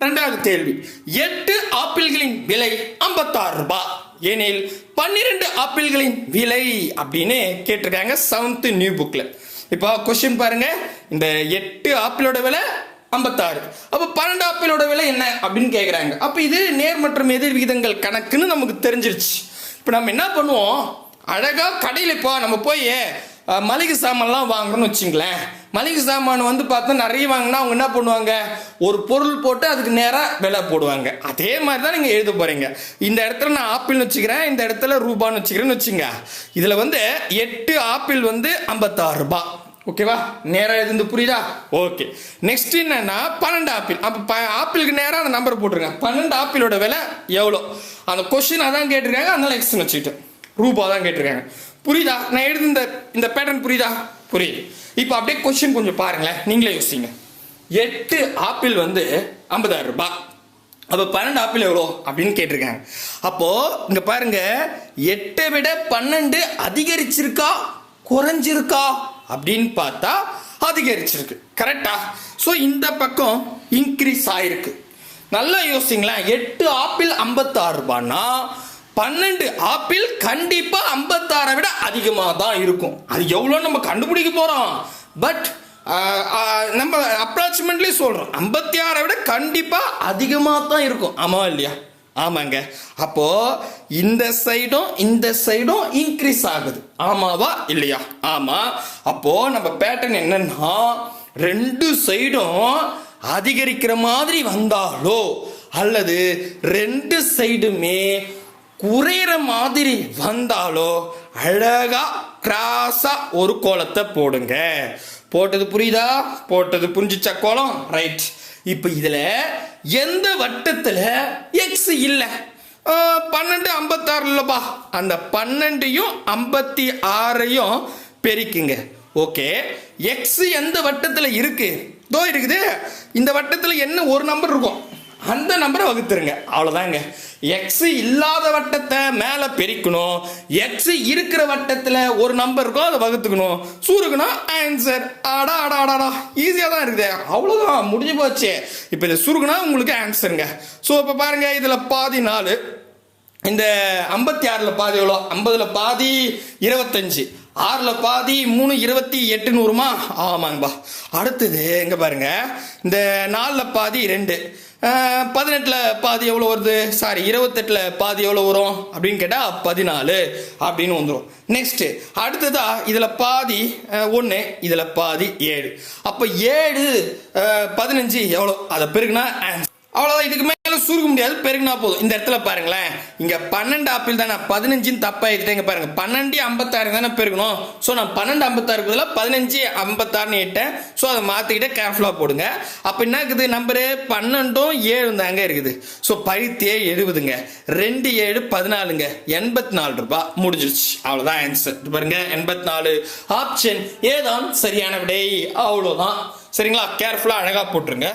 இரண்டாவது கேள்வி. எட்டு ஆப்பிள்களின் விலை ஐம்பத்தாறு ரூபாய் ஏனில் பன்னிரெண்டு ஆப்பிள்களின் விலை அப்படின்னு கேட்டிருக்காங்க செவன்த் நியூ புக்ல இப்போ கொஸ்டின் பாருங்க. இந்த எட்டு ஆப்பிளோட விலை ஐம்பத்தாறு. அப்போ பன்னெண்டு ஆப்பிளோட விலை என்ன அப்படின்னு கேட்குறாங்க அப்போ இது நேர் மற்றும் எதிர் விகிதங்கள் கணக்குன்னு நமக்கு தெரிஞ்சிருச்சு. இப்போ நம்ம என்ன பண்ணுவோம்? அழகா கடையில் இப்போ நம்ம போய் மளிகை சாமான்லாம் வாங்குறோம்னு வச்சுங்களேன். மளிகை சாமான் வந்து பார்த்தா நிறைய வாங்கினா அவங்க என்ன பண்ணுவாங்க? ஒரு பொருள் போட்டு அதுக்கு நேராக விலை போடுவாங்க. அதே மாதிரி தான் நீங்கள் எழுத போகிறீங்க இந்த இடத்துல நான் ஆப்பிள்னு வச்சுக்கிறேன் இந்த இடத்துல ரூபான்னு வச்சுக்கிறேன்னு வச்சுங்க. இதில் வந்து எட்டு ஆப்பிள் வந்து ஐம்பத்தாறு ரூபாய் ஓகேவா? நேராக எழுந்து புரியுதா? ஓகே. நெக்ஸ்ட் என்னன்னா பன்னெண்டு ஆப்பிள். அப்போ ப ஆப்பிளுக்கு நேராக அந்த நம்பர் போட்டுருங்க. பன்னெண்டு ஆப்பிளோட விலை எவ்வளோ? அந்த கொஸ்டின் அதான் கேட்டிருக்காங்க அதனால எக்ஸ்ன்னு வச்சுக்கிட்டேன். ரூபா தான் கேட்டிருக்காங்க. புரியுதா? நான் எழுதி இந்த இந்த பேட்டர்ன் புரியுதா? புரியுது. இப்போ அப்படியே கொஸ்டின் கொஞ்சம் பாருங்களேன். நீங்களே யோசிங்க. எட்டு ஆப்பிள் வந்து ஐம்பதாயிரம் ரூபாய். அப்போ பன்னெண்டு ஆப்பிள் எவ்வளோ? அப்படின்னு கேட்டிருக்காங்க. அப்போது இங்கே பாருங்க. எட்டை விட பன்னெண்டு அதிகரிச்சிருக்கா? குறைஞ்சிருக்கா? அப்படின்னு பார்த்தா அதிகரிச்சிருக்கு. கரெக்டா ஸோ இந்த பக்கம் இன்க்ரீஸ் ஆயிருக்கு. நல்லா யோசிங்களேன். எட்டு ஆப்பிள் ஐம்பத்தாறு ரூபான்னா பன்னெண்டு ஆப்பிள் கண்டிப்பா ஐம்பத்தாறை விட அதிகமாக தான் இருக்கும். அது எவ்வளோ நம்ம கண்டுபிடிக்க போறோம். பட் நம்ம அப்ராக்சிமேட்லி சொல்றோம். ஐம்பத்தி ஆறை விட கண்டிப்பா அதிகமாக தான் இருக்கும். ஆமா இல்லையா? ஆமாங்க. அப்போ இந்த சைடும் இந்த சைடும் இன்க்ரீஸ் ஆகுது. ஆமாவா இல்லையா? ஆமா. அப்போ நம்ம பேட்டர்ன் என்னன்னா ரெண்டு சைடும் அதிகரிக்கிற மாதிரி வந்தாலோ அல்லது ரெண்டு சைடுமே குறையிற மாதிரி வந்தாலோ அழகா கிராஸா ஒரு கோலத்தை போடுங்க. போட்டது புரியுதா? போட்டது புரிஞ்சுச்சா கோலம்? ரைட் இப்போ இதுல எந்த வட்டத்துல எக்ஸ் இல்லை? பன்னெண்டு ஐம்பத்தாறு இல்லைப்பா. அந்த பன்னெண்டையும் ஐம்பத்தி ஆறையும் பெருக்குங்க. ஓகே எக்ஸ் எந்த வட்டத்தில் இருக்கு? தோ இருக்குது. இந்த வட்டத்தில் என்ன ஒரு நம்பர் இருக்கும்? அந்த நம்பரை வகுத்துருங்க. அவ்வளோதாங்க எக்ஸ் இல்லாத வட்டத்தை மேலே பெருக்கணும். எக்ஸ் இருக்கிற வட்டத்தில் ஒரு நம்பர் இருக்கோ அதை வகுத்துக்கணும். சுருக்கணும் ஆன்சர் ஆடா ஆடா ஆடாடா ஈஸியாக தான் இருக்குது. அவ்வளோதான் முடிஞ்சு போச்சு. இப்போ இதை சுருக்குனா உங்களுக்கு ஆன்சருங்க ஸோ இப்போ பாருங்க இதில் பாதி நாலு. இந்த ஐம்பத்தி ஆறில் பாதி எவ்வளோ? ஐம்பதில் பாதி இருபத்தஞ்சி. ஆறில் பாதி மூணு இருபத்தி எட்டு நூறுமா? ஆமாங்கப்பா. அடுத்தது இங்கே பாருங்க. இந்த நாலில் பாதி ரெண்டு. பதினெட்டில் பாதி எவ்வளோ வருது? சாரி இருபத்தெட்டில் பாதி எவ்வளோ வரும்? அப்படின்னு கேட்டால் பதினாலு அப்படின்னு வந்துடும் நெக்ஸ்ட்டு அடுத்ததா இதில் பாதி ஒன்று இதில் பாதி ஏழு. அப்போ ஏழு பதினஞ்சு எவ்வளோ அதை பெருக்குனா அவ்வளோதான் இதுக்குமே மேலே சுருக்க முடியாது பெருகினா போதும். இந்த இடத்துல பாருங்களேன். இங்கே பன்னெண்டு ஆப்பிள் தானே பதினஞ்சுன்னு தப்பா இங்கே பாருங்கள் பாருங்க. பன்னெண்டு ஐம்பத்தாறு தானே பெருகணும். ஸோ நான் பன்னெண்டு ஐம்பத்தாறு பதிலாக பதினஞ்சு ஐம்பத்தாறுன்னு இட்டேன் ஸோ அதை மாற்றிக்கிட்டே கேர்ஃபுல்லாக போடுங்க. அப்போ என்ன இருக்குது? நம்பரு பன்னெண்டும் ஏழு தாங்க இருக்குது. ஸோ பழுத்து எழுபதுங்க. ரெண்டு ஏழு பதினாலுங்க. எண்பத்தி நாலு ரூபாய் முடிஞ்சிருச்சு அவ்வளோதான் ஆன்சர் பாருங்க எண்பத்தி நாலு ஆப்ஷன் ஏதான் சரியான விடை? அவ்வளோதான் சரிங்களா? கேர்ஃபுல்லாக அழகாக போட்டுருங்க.